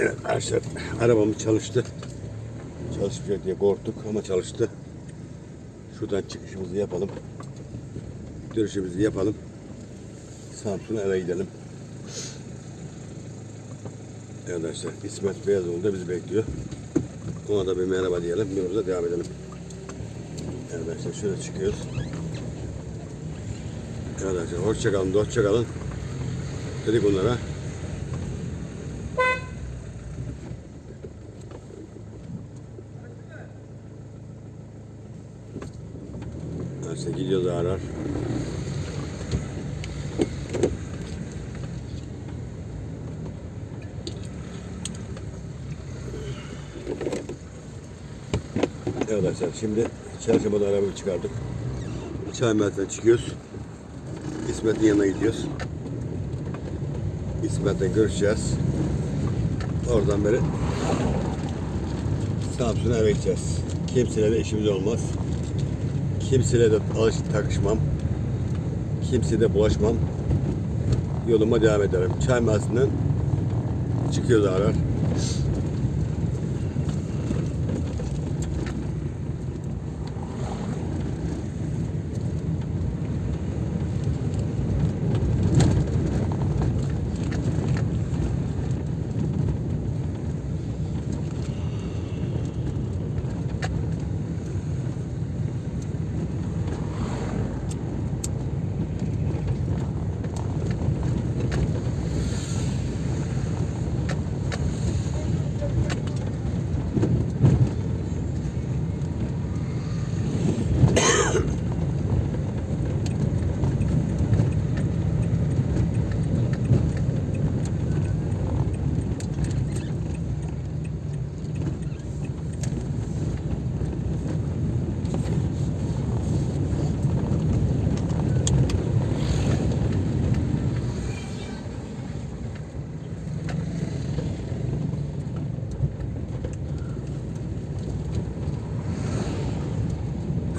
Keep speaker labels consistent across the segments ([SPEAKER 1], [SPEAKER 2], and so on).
[SPEAKER 1] Evet arkadaşlar arabamız çalıştı. Çalışmayacak diye korktuk ama çalıştı. Şuradan çıkışımızı yapalım. Dönüşümüzü yapalım. Samsun'a eve gidelim. Evet arkadaşlar İsmet Beyazoğlu da bizi bekliyor. Ona da bir merhaba diyelim. Yolumuza devam edelim. Evet arkadaşlar şöyle çıkıyoruz. Evet arkadaşlar hoşçakalın, hoşçakalın. Dedik onlara. İşte gidiyoruz arar. Arkadaşlar şimdi çarşambada arabayı çıkardık. Çay merkezden çıkıyoruz. İsmet'in yanına gidiyoruz. İsmet'le görüşeceğiz. Oradan beri Samsun'a eve gideceğiz. Kimseyle de işimiz olmaz. Kimseyle de alış takışmam. Kimseye de bulaşmam. Yoluma devam ederim. Çay merkezinden çıkıyoruz arar.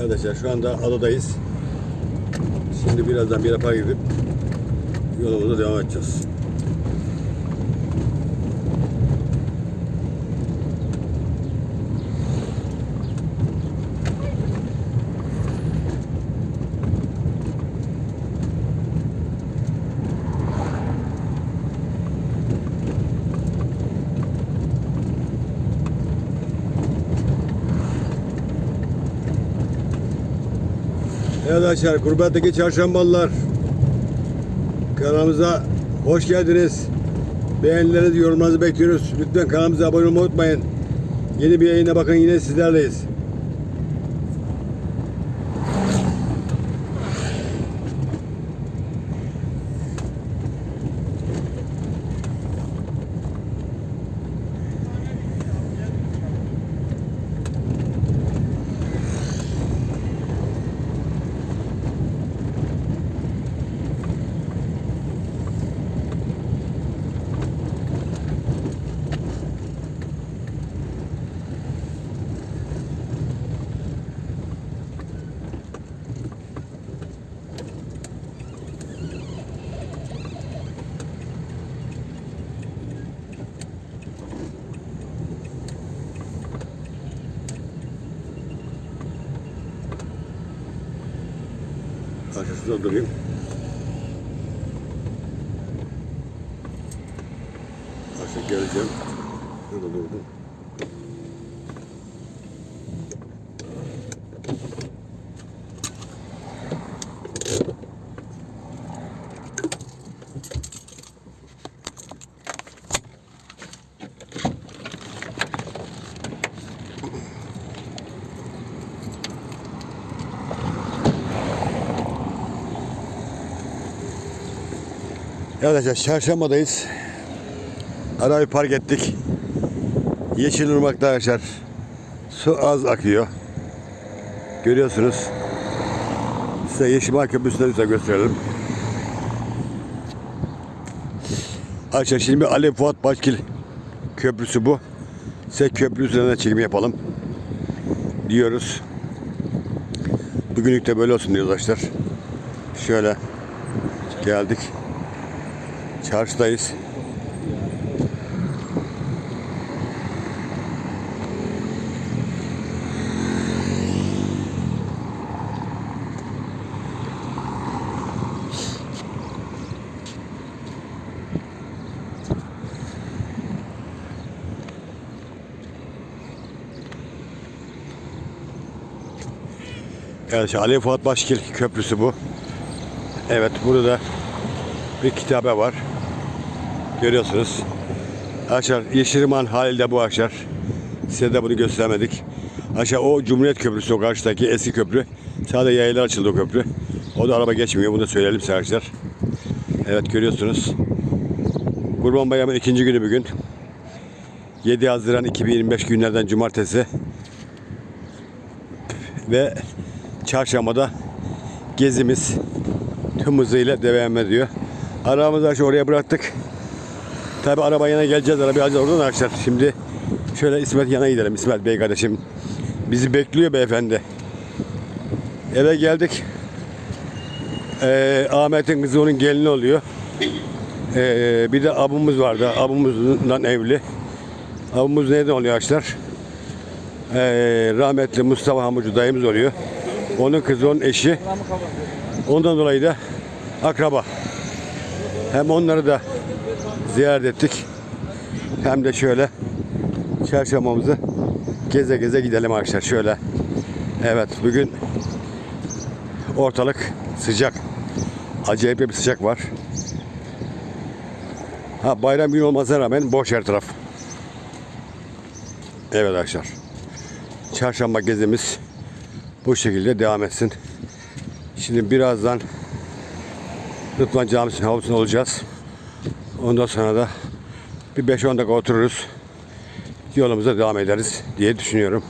[SPEAKER 1] Arkadaşlar şu anda adadayız. Şimdi birazdan bir yapar gidip yolumuza devam edeceğiz. Evet arkadaşlar Kurbattaki Çarşambalılar kanalımıza hoş geldiniz. Beğenilerinizi, yorumlarınızı bekliyoruz. Lütfen kanalımıza abone olmayı unutmayın. Yeni bir yayına bakın yine sizlerleyiz. Karşısında durayım. Karşı geleceğim. Şurada durdum. Evet arkadaşlar çarşambadayız. Arabayı park ettik. Yeşilırmak'ta arkadaşlar su az akıyor. Görüyorsunuz. Size Yeşilırmak Köprüsü'nü size gösterelim. Arkadaşlar şimdi Ali Fuat Başkil Köprüsü bu. Size köprü üzerinden çekim yapalım. Diyoruz. Bugünlük de böyle olsun diyoruz arkadaşlar. Şöyle geldik. Çarşıdayız. Evet, Ali Fuat Başkil Köprüsü bu. Evet, burada bir kitabe var. Görüyorsunuz. Arkadaşlar Yeşilırmak'ın hali de bu arkadaşlar. Size de bunu göstermedik. Aşağı o Cumhuriyet Köprüsü o karşıdaki eski köprü. Sadece yaylar açıldı o köprü. O da araba geçmiyor. Bunu da söyleyelim size arkadaşlar. Evet görüyorsunuz. Kurban Bayramı'nın ikinci günü bugün. 7 Haziran 2025 günlerden cumartesi. Ve çarşambada gezimiz tüm hızıyla devam ediyor. Arabamızı oraya bıraktık. Tabi araba yana geleceğiz. Arabayı alacağız oradan arkadaşlar. Şimdi şöyle İsmet yana gidelim. İsmet Bey kardeşim. Bizi bekliyor beyefendi. Eve geldik. Ee, Ahmet'in kızı onun gelini oluyor. Ee, bir de abumuz vardı. Abumuzdan evli. Abumuz neyden oluyor arkadaşlar? Ee, rahmetli Mustafa Hamucu dayımız oluyor. Onun kızı, onun eşi. Ondan dolayı da akraba. Hem onları da ziyaret ettik. Hem de şöyle çarşambamızı geze geze gidelim arkadaşlar şöyle. Evet bugün ortalık sıcak. Acayip bir sıcak var. Ha bayram günü olmasına rağmen boş her taraf. Evet arkadaşlar. Çarşamba gezimiz bu şekilde devam etsin. Şimdi birazdan Rıdvan Camisi'nin havlusunda olacağız. Ondan sonra da bir 5-10 dakika otururuz. Yolumuza devam ederiz diye düşünüyorum.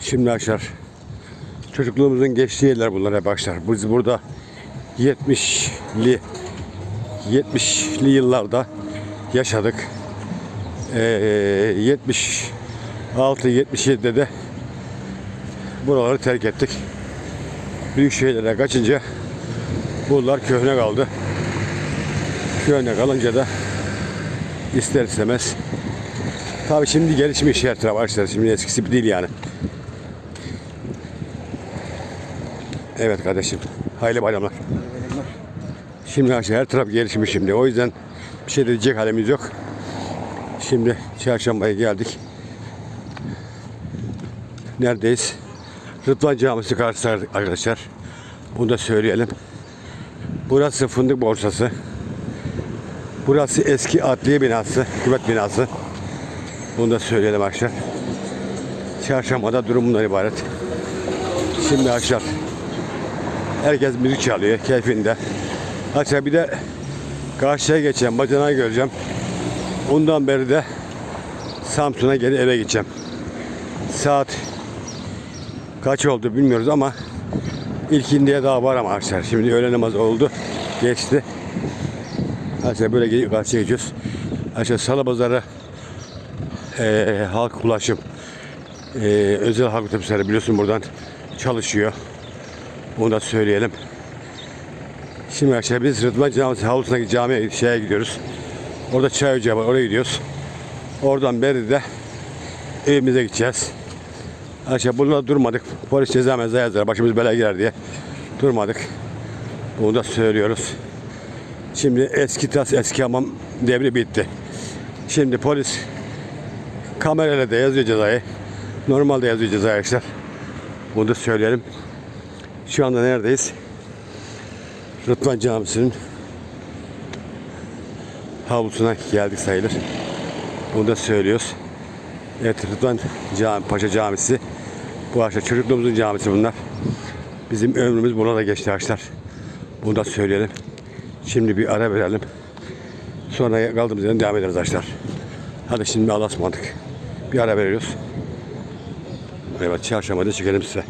[SPEAKER 1] Şimdi arkadaşlar çocukluğumuzun geçtiği yerler bunlar hep arkadaşlar. Biz burada 70'li 70'li yıllarda yaşadık. Ee, 76 77'de de buraları terk ettik. Büyük şehirlere kaçınca bunlar köhne kaldı. Köhne kalınca da ister istemez Tabii şimdi gelişmiş her taraf arkadaşlar. Şimdi eskisi gibi değil yani. Evet kardeşim. Hayırlı bayramlar. Şimdi arkadaşlar her taraf gelişmiş şimdi. O yüzden bir şey diyecek halimiz yok. Şimdi çarşambaya geldik. Neredeyiz? Rıdvan Camisi karşısı arkadaşlar. Bunu da söyleyelim. Burası fındık borsası. Burası eski adliye binası, hükümet binası. Bunu da söyleyelim arkadaşlar. Çarşambada durum bundan ibaret. Şimdi arkadaşlar herkes müzik çalıyor keyfinde. Arkadaşlar bir de karşıya geçeceğim, bacanağı göreceğim. Ondan beri de Samsun'a geri eve gideceğim. Saat kaç oldu bilmiyoruz ama ilkindiye daha var ama arkadaşlar. Şimdi öğle namazı oldu. Geçti. Arkadaşlar böyle karşıya geçiyoruz. Arkadaşlar salı pazarı e, halk ulaşım e, özel halk otobüsleri biliyorsun buradan çalışıyor. Onu da söyleyelim. Şimdi arkadaşlar biz Rıdvan Camisi havlusundaki camiye şeye gidiyoruz. Orada çay ocağı var. Oraya gidiyoruz. Oradan beri de evimize gideceğiz. Arkadaşlar burada durmadık. Polis ceza meza yazar. Başımız belaya girer diye. Durmadık. Bunu da söylüyoruz. Şimdi eski tas eski hamam devri bitti. Şimdi polis kamerayla da yazıyor cezayı. Normalde yazıyor cezayı arkadaşlar. Bunu da söyleyelim. Şu anda neredeyiz? Rıdvan Camisi'nin havlusuna geldik sayılır. Bunu da söylüyoruz. Evet Rıdvan Cami, Paşa Camisi. Bu arkadaşlar çocukluğumuzun camisi bunlar. Bizim ömrümüz buna da geçti arkadaşlar. Bunu da söyleyelim. Şimdi bir ara verelim. Sonra kaldığımız yerden devam ederiz arkadaşlar. Hadi şimdi Allah'a ısmarladık. Bir ara veriyoruz. Evet çarşambada çekelim size.